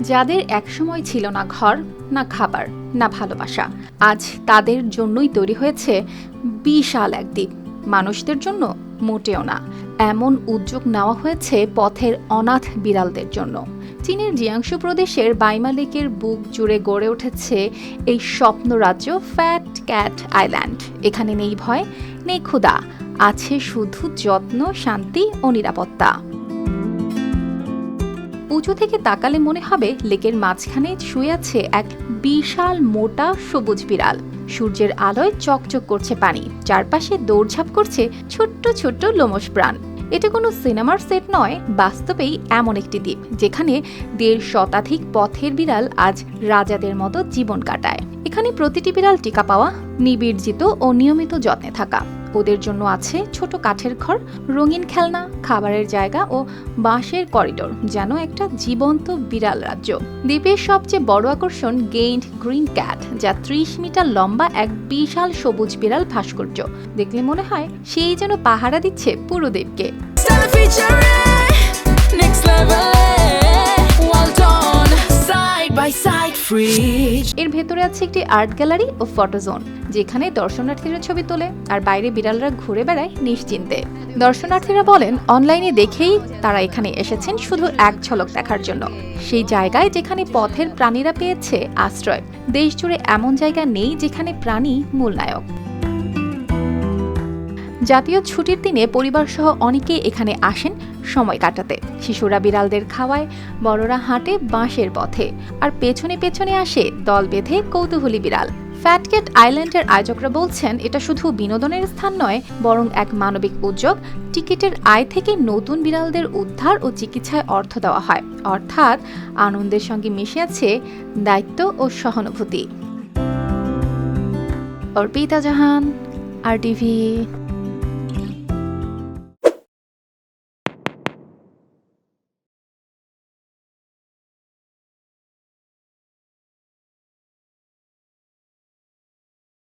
যাদের একসময় ছিল না ঘর, না খাবার, না ভালোবাসা, আজ তাদের জন্যই তৈরি হয়েছে বিশাল এক দ্বীপ। মানুষদের জন্য মোটেও না। এমন উদ্যোগ নেওয়া হয়েছে পথের অনাথ বিড়ালদের জন্য। চীনের জিয়াংশু প্রদেশের বাইমা লেকের বুক জুড়ে গড়ে উঠেছে এই স্বপ্ন রাজ্য ফ্যাট ক্যাট আইল্যান্ড এখানে নেই ভয়, নেই ক্ষুধা, আছে শুধু যত্ন, শান্তি ও নিরাপত্তা। উঁচু থেকে তাকালে মনে হবে লেকের মাঝখানে শুয়ে আছে এক বিশাল মোটা সবুজ বিড়াল। সূর্যের আলোয় চকচক করছে পানি, চারপাশে দৌড়ঝাঁপ করছে ছোট্ট ছোট্ট লোমশ প্রাণ। এটা কোনো সিনেমার সেট নয়, বাস্তবেই এমন একটি দ্বীপ, যেখানে দেড় শতাধিক পথের বিড়াল আজ রাজাদের মতো জীবন কাটায়। এখানে প্রতিটি বিড়াল টিকা পাওয়া নিবিড়জিত ও নিয়মিত যত্নে থাকা। ওদের জন্য আছে ছোট কাঠের ঘর, রঙিন খেলনা, খাবারের জায়গা ও বাঁশের করিডোর, যেন একটা জীবন্ত বিড়াল রাজ্য। দ্বীপের সবচেয়ে বড় আকর্ষণ গেইন্ড গ্রিন ক্যাট, যা ত্রিশ মিটার লম্বা এক বিশাল সবুজ বিড়াল ভাস্কর্য। দেখলে মনে হয় সেই যেন পাহারা দিচ্ছে পুরো দ্বীপকে। Free. এর ভেতরে আছে একটি আর্ট গ্যালারি ও ফটো জোন যেখানে দর্শনার্থীরা ছবি তোলে আর বাইরে বিড়ালরা ঘুরে বেড়ায় নিশ্চিন্তে। দর্শনার্থীরা বলেন, অনলাইনে দেখেই তারা এখানে এসেছেন শুধু এক ঝলক দেখার জন্য। সেই জায়গায় যেখানে পথের প্রাণীরা পেয়েছে আশ্রয় দেশ জুড়ে এমন জায়গা নেই যেখানে প্রাণী মূল নায়ক জাতীয় ছুটির দিনে পরিবারসহ অনেকেই এখানে আসেন সময় কাটাতে। শিশুরা বিড়ালদের খাওয়ায়, বড়রা হাঁটে বাঁশের পথে। আর পেছনে পেছনে আসে দল বেঁধে কৌতূহলী বিড়াল। ফ্যাটকেট আইল্যান্ডের আয়োজকরা বলছেন, এটা শুধু বিনোদনের স্থান নয়, বরং এক মানবিক উদ্যোগ। টিকিটের আয় থেকে নতুন বিড়ালদের উদ্ধার ও চিকিৎসায় অর্থ দেওয়া হয়। অর্থাৎ, আনন্দের সঙ্গে মিশে আছে দায়িত্ব ও সহানুভূতি। অর্পিতা জাহান, আর টিভি